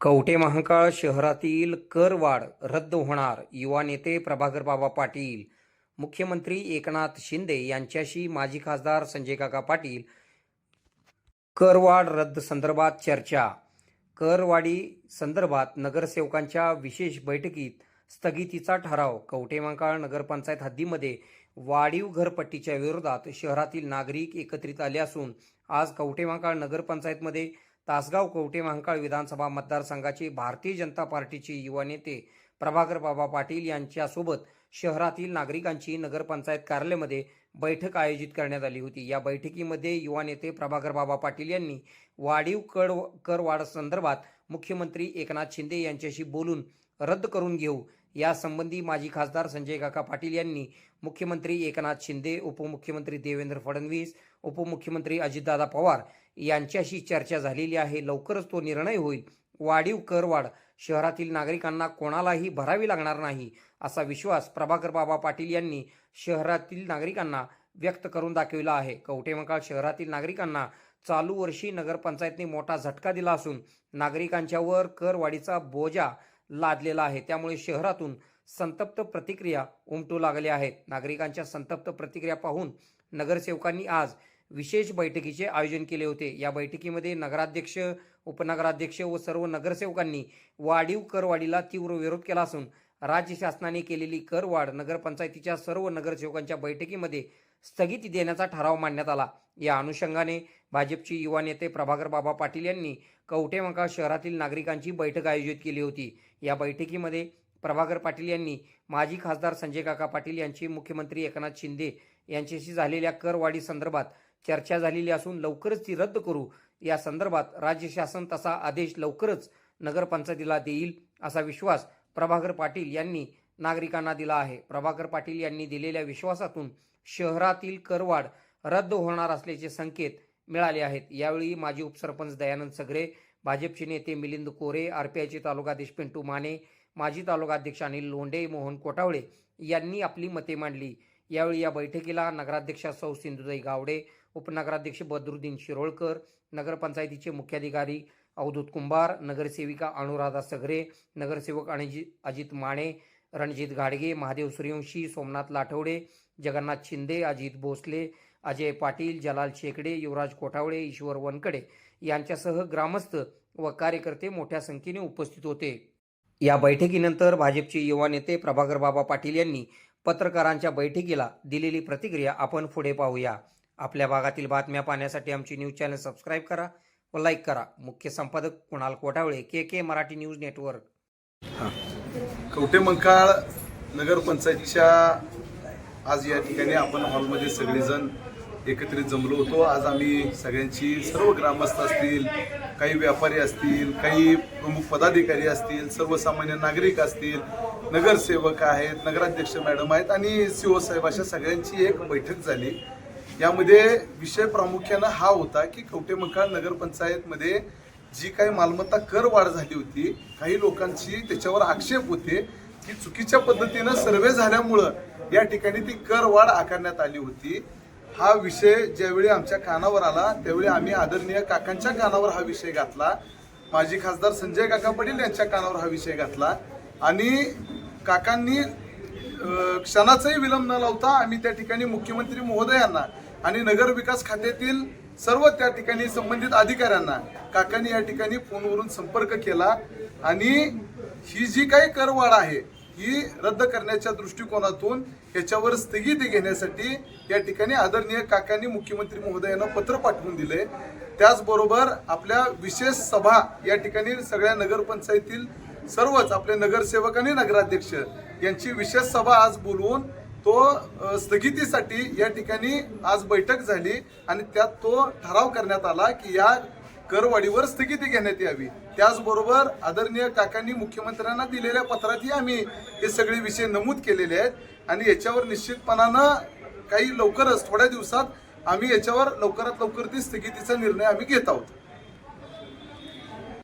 कवठे महाकाळ शहरातील करवाढ रद्द होणार युवा नेते प्रभाकर बाबा पाटील मुख्यमंत्री एकनाथ शिंदे यांच्याशी माजी खासदार संजय काका पाटील. करवाढ रद्द संदर्भात चर्चा करवाढी संदर्भात नगरसेवकांच्या विशेष बैठकीत स्थगितीचा ठराव कवठे महाकाळ नगरपंचायत हद्दीमध्ये वाढीव घरपट्टीच्या विरोधात शहरातील नागरिक एकत्रित आले असून आज कवठे महाकाळ नगरपंचायतमध्ये तासगाव कवठे महांकाळ विधानसभा मतदारसंघाचे भारतीय जनता पार्टीचे युवा नेते प्रभाकर बाबा पाटील यांच्यासोबत शहरातील नागरिकांची नगरपंचायत कार्यालयामध्ये बैठक आयोजित करण्यात आली होती. या बैठकीमध्ये युवा नेते प्रभाकर बाबा पाटील यांनी वाढीव कर करवाढ संदर्भात मुख्यमंत्री एकनाथ शिंदे यांच्याशी बोलून रद्द करून घेऊ यासंबंधी माजी खासदार संजय काका पाटील यांनी मुख्यमंत्री एकनाथ शिंदे उपमुख्यमंत्री देवेंद्र फडणवीस उपमुख्यमंत्री अजितदादा पवार यांच्याशी चर्चा झालेली आहे. लवकरच तो निर्णय होईल. वाढीव करवाढ शहरातील नागरिकांना कोणालाही भरावी लागणार नाही असा विश्वास प्रभाकर बाबा पाटील यांनी शहरातील नागरिकांना व्यक्त करून दाखविला आहे. कवटेमकाळ शहरातील नागरिकांना चालू वर्षी नगरपंचायतने मोठा झटका दिला असून नागरिकांच्यावर करवाढीचा बोजा लादलेला आहे. त्यामुळे शहरातून संतप्त प्रतिक्रिया उमटू लागल्या आहेत नागरिकांच्या संतप्त प्रतिक्रिया पाहून नगरसेवकांनी आज विशेष बैठकीचे आयोजन केले होते. या बैठकीमध्ये नगराध्यक्ष उपनगराध्यक्ष व सर्व नगरसेवकांनी वाढीव करवाढीला तीव्र विरोध केला असून राज्य शासनाने केलेली करवाढ नगरपंचायतीच्या सर्व नगरसेवकांच्या बैठकीमध्ये स्थगिती देण्याचा ठराव मांडण्यात आला. या अनुषंगाने भाजपचे युवा नेते प्रभाकर बाबा पाटील यांनी कवटेमका शहरातील नागरिकांची बैठक आयोजित केली होती. या बैठकीमध्ये प्रभाकर पाटील यांनी माजी खासदार संजय काका पाटील यांची मुख्यमंत्री एकनाथ शिंदे यांच्याशी झालेल्या करवाढी संदर्भात चर्चा झालेली असून लवकरच ती रद्द करू. या संदर्भात राज्य शासन तसा आदेश लवकरच नगरपंचायतीला देईल असा विश्वास प्रभाकर पाटील यांनी नागरिकांना दिला आहे. प्रभाकर पाटील यांनी दिलेल्या विश्वासातून शहरातील करवाढ रद्द होणार असल्याचे संकेत मिळाले आहेत. यावेळी माजी उपसरपंच दयानंद सगरे भाजपचे नेते मिलिंद कोरे आरपीआयचे तालुकाध्यक्ष पिंटू माने माजी तालुकाध्यक्ष अनिल लोंढे मोहन कोटावळे यांनी आपली मते मांडली. यावेळी या बैठकीला नगराध्यक्षा सौ सिंधुताई गावडे उपनगराध्यक्ष बदरुद्दीन शिरोळकर नगरपंचायतीचे मुख्याधिकारी अवधूत कुंभार नगरसेविका अनुराधा सगरे नगरसेवक अणिजी अजित माने रणजित गाडगे महादेव सूर्यवंशी सोमनाथ लाठवडे जगन्नाथ शिंदे अजित भोसले अजय पाटील जलाल शेकडे युवराज कोठावळे ईश्वर वनकडे यांच्यासह ग्रामस्थ व कार्यकर्ते मोठ्या संख्येने उपस्थित होते. या बैठकीनंतर भाजपचे युवा नेते प्रभाकर बाबा पाटील यांनी पत्रकारांच्या बैठकीला दिलेली प्रतिक्रिया आपण पुढे पाहूया. आपल्या भागातील बातम्या पाहण्यासाठी आमची न्यूज चॅनल सबस्क्राईब करा व लाईक करा. मुख्य संपादक Kunal Kotawale K K Marathi news network. Kavathe Mahankal नगरपंचायतच्या आज या ठिकाणी आपण हॉलमध्ये सगळेजण एकत्रित जमलो होतो. आज आम्ही सगळ्यांची सर्व ग्रामस्थ असतील काही व्यापारी असतील काही प्रमुख पदाधिकारी असतील सर्वसामान्य नागरिक असतील नगरसेवक आहेत नगराध्यक्ष मॅडम आहेत आणि सीओ साहेब अशा सगळ्यांची एक बैठक झाली. यामध्ये विषय प्रामुख्यानं हा होता की कवटे मंकाळ नगरपंचायतमध्ये जी काही मालमत्ता कर वाढ झाली होती काही लोकांची त्याच्यावर आक्षेप होते की चुकीच्या पद्धतीनं सर्वे झाल्यामुळं या ठिकाणी ती कर वाढ आकारण्यात आली होती. हा विषय ज्यावेळी आमच्या कानावर आला त्यावेळी आम्ही आदरणीय काकांच्या कानावर हा विषय घातला. माजी खासदार संजय काका पाटील यांच्या कानावर हा विषय घातला. आणि काकांनी क्षणाचाही विलंब न लावता आम्ही त्या ठिकाणी मुख्यमंत्री महोदयांना आणि नगर विकास खात्यातील सर्व त्या ठिकाणी संबंधित अधिकाऱ्यांना काकांनी या ठिकाणी फोनवरून संपर्क केला आणि ही जी काही करवाढ आहे ही रद्द करण्याच्या दृष्टिकोनातून याच्यावर स्थगिती घेण्यासाठी या ठिकाणी आदरणीय काकांनी मुख्यमंत्री महोदयांना पत्र पाठवून दिले. त्याचबरोबर आपल्या विशेष सभा या ठिकाणी सगळ्या नगरपंचायतील सर्वच आपले नगरसेवक आणि नगराध्यक्ष यांची विशेष सभा आज बोलवून तो स्थगितीसाठी या ठिकाणी आज बैठक झाली आणि त्यात तो ठराव करण्यात आला की या करवाढीवर स्थगिती घेण्यात यावी. त्याचबरोबर आदरणीय काकांनी मुख्यमंत्र्यांना दिलेल्या पत्रातही आम्ही हे सगळे विषय नमूद केलेले आहेत आणि याच्यावर निश्चितपणानं काही लवकरच थोड्या दिवसात आम्ही याच्यावर लवकरात लवकर ती स्थगितीचा निर्णय आम्ही घेत आहोत.